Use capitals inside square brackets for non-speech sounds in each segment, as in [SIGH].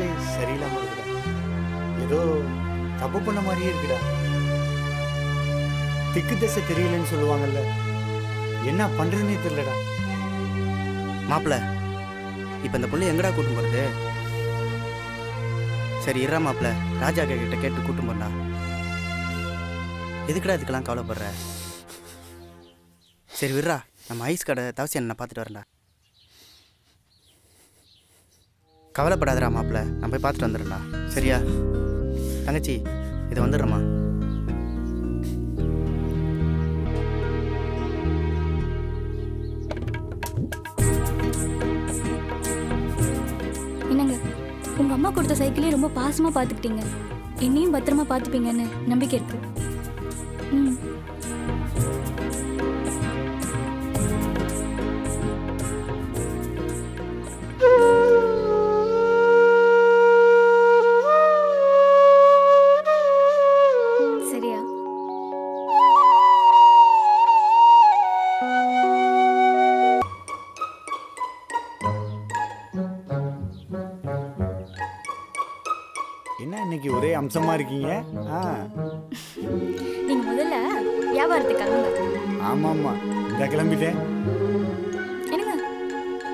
மனசே சரியில்லாம இருக்குடா. ஏதோ தப்பு பண்ண மாதிரியே இருக்குடா. திக்கு திசை தெரியலன்னு சொல்லுவாங்கல்ல. என்ன பண்றதுன்னே தெரியலடா. மாப்பிள இப்போ இந்த புள்ளை எங்கடா கூட்டும் போகிறது சரி இரா மாப்பிள்ள ராஜா கிட்ட கேட்டு கூட்டும் போறா எதுக்குடா இதுக்கெல்லாம் கவலைப்படுற? சரி விட்றா. நம்ம ஐஸ் கடை தவசி நான் பார்த்துட்டு வரேன்டா. கவலைப்படாதடா மாப்பிள்ள. நான் போய் பார்த்துட்டு வந்துடுறேன்டா. சரியா? தங்கச்சி இதை வந்துடுறேம்மா. என்னங்க உங்க அம்மா கொடுத்த சைக்கிளே ரொம்ப பாசமா பாத்துக்கிட்டீங்க என்னையும் பத்திரமா பாத்துப்பீங்கன்னு நம்பிக்கை இருக்கு. ம். அம்சமா இருக்கீங்க? ஆ. நீங்க முதல்ல வியாபாரத்துக்கு கிளம்புங்க ஆமா ஆமா இந்த கிளம்பிட்டேன். என்னங்க?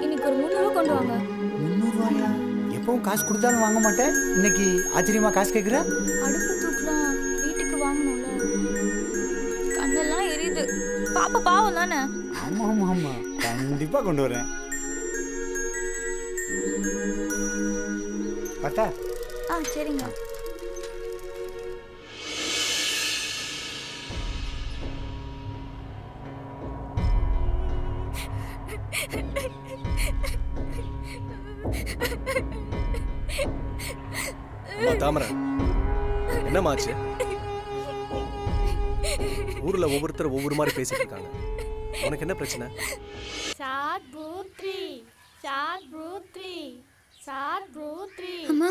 இன்னைக்கு ஒரு முந்நூறுவா கொண்டு வாங்க. முந்நூறுவாயா எப்பவும் காசு கொடுத்தாலும் வாங்க மாட்டேன். இன்னைக்கு ஆச்சரியமா காசு கேட்குற அடுப்பு தூக்கலாம் வீட்டுக்கு வாங்கணும்ல. கண்ணெல்லாம் எரியுது. பாப்பா பாவம் தானே? ஆமா ஆமா ஆமா கண்டிப்பா கொண்டு வரேன். பார்த்தா? ஆ சரிங்க. அம்மா தாமரை. என்னமாச்சு ஊர்ல ஒவ்வொருத்தர் ஒவ்வொரு மாதிரி பேசிட்டு இருக்காங்க. உனக்கு என்ன பிரச்சனை? சாட் ப்ரூ த்ரீ சாட் ப்ரூ த்ரீ சாட் ப்ரூ த்ரீ அம்மா.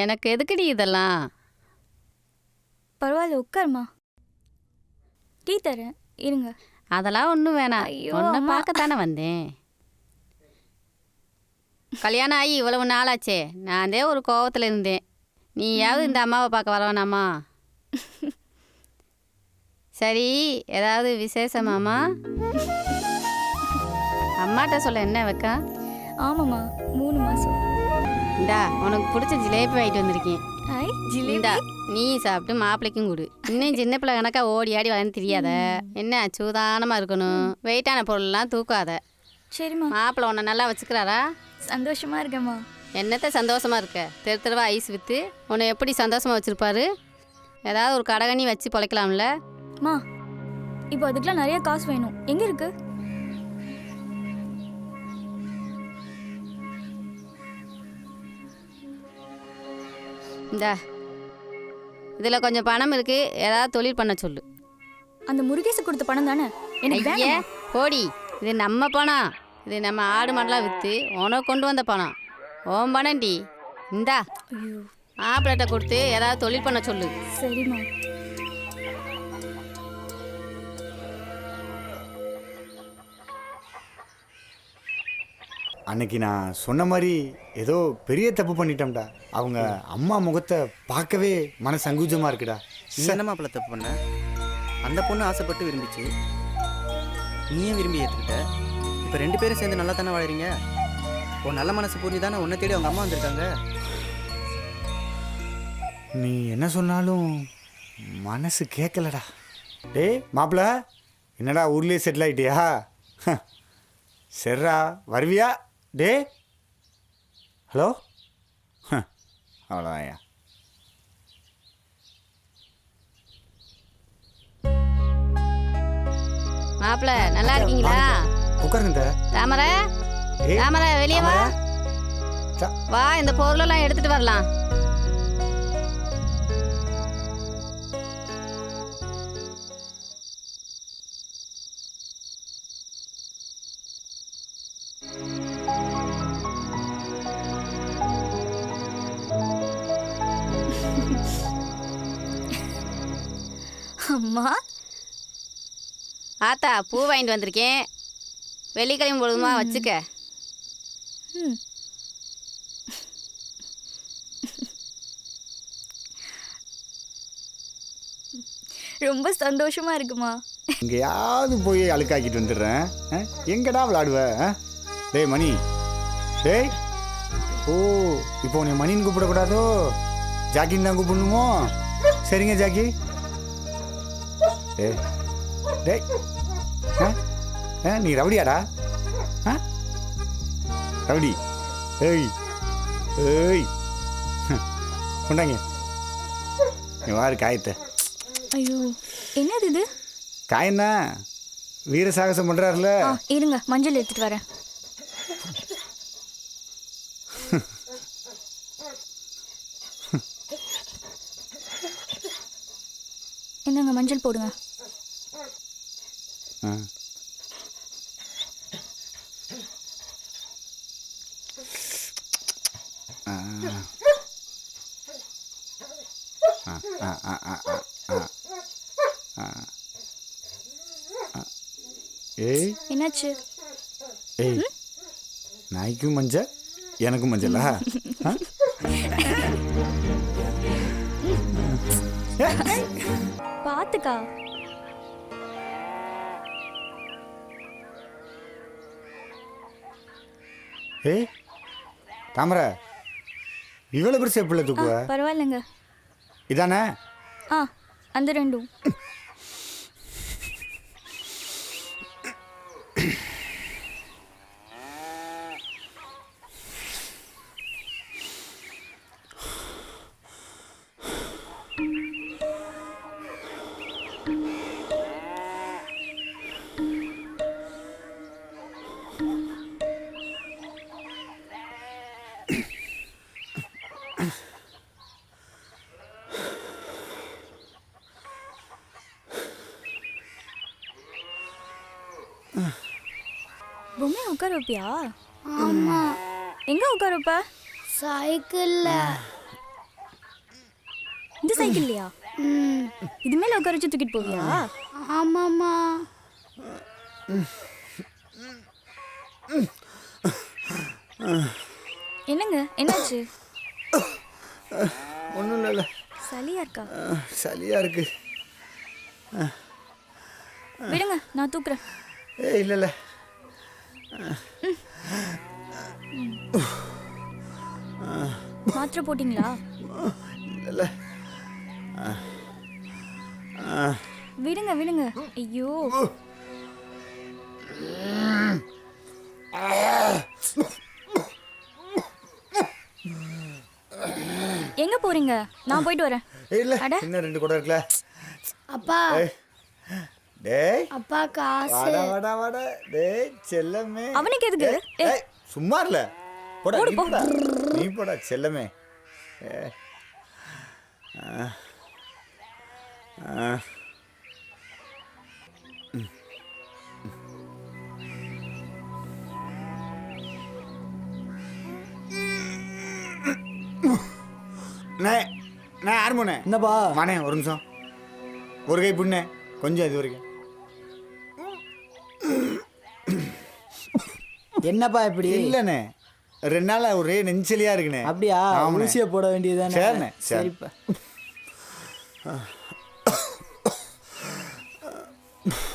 எனக்கு எதுக்குடி இதெல்லாம்? பரவாயில்ல உட்காருமா டீ தரேன் இருங்க. அதெல்லாம் ஒன்றும் வேணாம். ஐயோ, உன்னை அம்மா. பார்க்கத்தானே வந்தேன். கல்யாணம் ஆகி இவ்வளவு நாளாச்சே. நான் ஒரு கோவத்தில் இருந்தேன். நீயாவது இந்த அம்மாவை பார்க்க வரவேணாமா? சரி ஏதாவது விசேஷமாம்மா அம்மாட்ட சொல்ல என்ன வைக்கா? ஆமாம்மா மூணு மாசம். இந்தா உனக்கு பிடிச்ச ஜிலேபி வாங்கிட்டு வந்திருக்கேன். இந்தா நீ சாப்பிட்டு மாப்பிள்ளைக்கும் கொடு. இன்னும் சின்ன பிள்ளை கணக்கா ஓடி ஆடி வளர்ந்து தெரியாத. என்ன சூதானமாக இருக்கணும். வெயிட்டான பொருள்லாம் தூக்காத. சரிம்மா. மாப்பிள்ளை உன்னை நல்லா வச்சுக்கிறாரா? சந்தோஷமா இருக்கேம்மா. என்னத்த சந்தோஷமா இருக்க? தெரு தெருவா ஐஸ் விற்று உன்னை எப்படி சந்தோஷமா வச்சிருப்பாரு? ஏதாவது ஒரு கடகனி வச்சு பொழைக்கலாம்ல? அம்மா இப்போ அதுக்கெல்லாம் நிறைய காசு வேணும். எங்க இருக்கு? இந்தா. இதில் கொஞ்சம் பணம் இருக்கு. ஏதாவது தொழில் பண்ண சொல்லு. அந்த முருகேசு கொடுத்த பணம் தானே? எனக்கு ஐயே வேணும்? போடி. இது நம்ம பணம். இது நம்ம ஆடு மாடெல்லாம் விற்று உனக்கு கொண்டு வந்த பணம். ஓம் பணம்டி இந்தா. ஐயோ. கொடுத்து ஏதாவது தொழில் பண்ண சொல்லு. சரிம்மா. அன்னைக்கு நான் சொன்ன மாதிரி ஏதோ பெரிய தப்பு பண்ணிட்டோம்டா. அவங்க அம்மா முகத்தை பார்க்கவே மன சங்கூஜமா இருக்குடா. என்ன மாப்பிள்ள தப்பு பண்ண? அந்த பொண்ணு ஆசைப்பட்டு விரும்பிச்சு. நீயும் விரும்பி ஏற்றுக்கிட்ட இப்போ ரெண்டு பேரும் சேர்ந்து நல்லா தானே வாழறீங்க? உன் நல்ல மனசு புரிஞ்சு தானே உன்னை தேடி அவங்க அம்மா வந்திருக்காங்க? நீ என்ன சொன்னாலும் மனசு கேட்கலடா. டேய் மாப்பிள என்னடா ஊர்லயே செட்டில் ஆயிட்டியா? ஹ, சரிடா வருவியா? டே. ஹலோ? அவ்வளோதான்யா மாப்பிள்ளை நல்லா இருக்கீங்களா? உட்காருங்க தாமரை? தாமரை வெளியே வா. வா இந்த பொருளெல்லாம் எடுத்துட்டு வரலாம். அம்மா. ஆத்தா பூ வாங்கிட்டு வந்திருக்கேன். வெள்ளிக்கிழமை பொழுதுமா வச்சுக்க. ம். ரொம்ப சந்தோஷமா இருக்குமா. எங்கேயாவது போய் அழுக்காக்கிட்டு வந்துடுறேன். ஆ? எங்கடா விளாடுவ? ஆ? டேய் மணி. டேய். ஓ இப்போ உன்னை மணின்னு கூப்பிடக்கூடாதோ? ஜாக்கின்னு தான் கூப்பிடணுமோ? சரிங்க ஜாக்கி. டேய் டேய் ஆ? நீ ரவுடியாடா? ஆ? ரவுடி. ஏய் ஏய். கொண்டாங்க. நீ வாரு காயத்தை. ஐயோ என்னது இது? காயன்னா வீர சாகசம் பண்ணுறாருல இருங்க மஞ்சள் எடுத்துட்டு வரேன். என்னங்க மஞ்சள் போடுங்க. ஏய். என்னாச்சு? ஏய். நாய்க்கும் மஞ்சள் எனக்கும் மஞ்சளா? ஆ? [LAUGHS] பாத்துக்கா ஏய் தாமரை இவ்வளோ பெருசு எப்படி ஆ தூக்குவ? பரவாயில்லைங்க. இதானே? ஆ அந்த ரெண்டும். பொம்மை உட்கார வைப்பியா ஆமா. எங்க உட்கார வைப்ப சைக்கிள்ல. இந்த சைக்கிள்லையா? இது மேல உட்கார வச்சு தூக்கிட்டு போவியா? ஆமாம்மா. என்னங்க? என்னாச்சு? ஒன்றும் இல்லை. சளியா இருக்கா? சளியாக இருக்கு. விடுங்க நான் தூக்குறேன். இல்லை இல்லை. மாத்திரை போட்டிங்களா? இல்லை விடுங்க விடுங்க. ஐயோ. எங்க போறீங்க? நான் போயிட்டு வரேன். இல்லை. அட. இன்னும் ரெண்டு கூட இருக்குல்ல. அப்பா. டேய் அப்பா காசு வாடா வாடா வாடா டேய் செல்லமே அவனுக்கு எதுக்கு? ஏய், சும்மா இல்ல போடா நீ. போடா நீ போடா செல்லமே ஏ. ஆ. ஆ. ம். அண்ணே, அண்ணே, ஆறுமுண்ணே. என்னப்பா வாண்ணே ஒரு நிமிஷம் ஒரு கை புண்ணே கொஞ்சம் இது வரைக்கும் என்னப்பா இப்படி? இல்லைண்ணே ரெண்டு நாளா ஒரே நெஞ்சலியா இருக்குண்ணே அப்படியா. ஊசியை போட வேண்டியதுதானே? சரிண்ணே, சரி. சரிப்பா. [LAUGHS]